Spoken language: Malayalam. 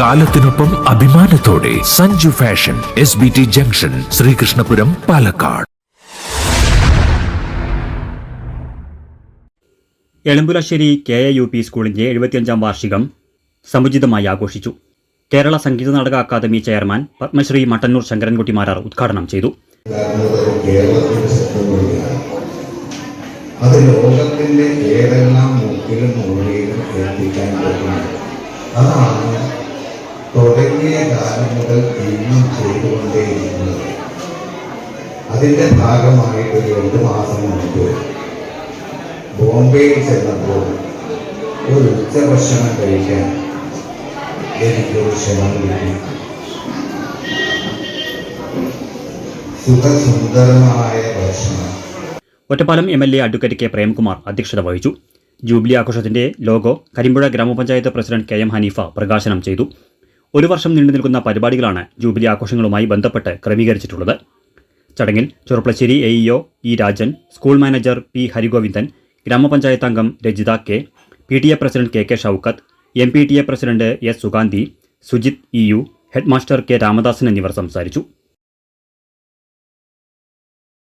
കാലത്തിനൊപ്പം അഭിമാനത്തോടെ Sanju fashion S B T junction Sreekrishnapuram Palakkad. Elampulassery K A U P സ്കൂളിന്റെ എഴുപത്തിയഞ്ചാം വാർഷികം സമുചിതമായി ആഘോഷിച്ചു. കേരള സംഗീത നാടക അക്കാദമി ചെയർമാൻ പത്മശ്രീ മട്ടന്നൂർ ശങ്കരൻകുട്ടി മാരാർ ഉദ്ഘാടനം ചെയ്തു. അത് ലോകത്തിന്റെ ഏതെല്ലാം മുക്കിലും മൂലയിലും എത്തിക്കാൻ അതാണ് തുടങ്ങിയ കാലം മുതൽ ഇന്നും ചെയ്തുകൊണ്ടേയിരിക്കുന്നത്. അതിന്റെ ഭാഗമായിട്ട് ഒരു രണ്ട് മാസം മുമ്പ് ബോംബെയിൽ ചെന്നപ്പോൾ ഒരു ഉച്ചഭക്ഷണം കഴിക്കാൻ എനിക്കൊരു ക്ഷണം കിട്ടി. സുഖസുന്ദരമായ ഭക്ഷണം. Ottapalam M L A advocate K Premkumar അധ്യക്ഷത വഹിച്ചു. ജൂബിലി ആഘോഷത്തിന്റെ ലോഗോ കരിമ്പുഴ ഗ്രാമപഞ്ചായത്ത് പ്രസിഡന്റ് കെ എം ഹനീഫ പ്രകാശനം ചെയ്തു. ഒരു വർഷം നീണ്ടു നിൽക്കുന്ന പരിപാടികളാണ് ജൂബിലി ആഘോഷങ്ങളുമായി ബന്ധപ്പെട്ട് ക്രമീകരിച്ചിട്ടുള്ളത്. ചടങ്ങിൽ Cherpulassery A EO E Rajan school manager P Harigovindan ഗ്രാമപഞ്ചായത്ത് അംഗം Rajitha K P T A president K K Shoukath M P T A president S Suganthi Sujith E U headmaster K Ramadasan എന്നിവർ സംസാരിച്ചു.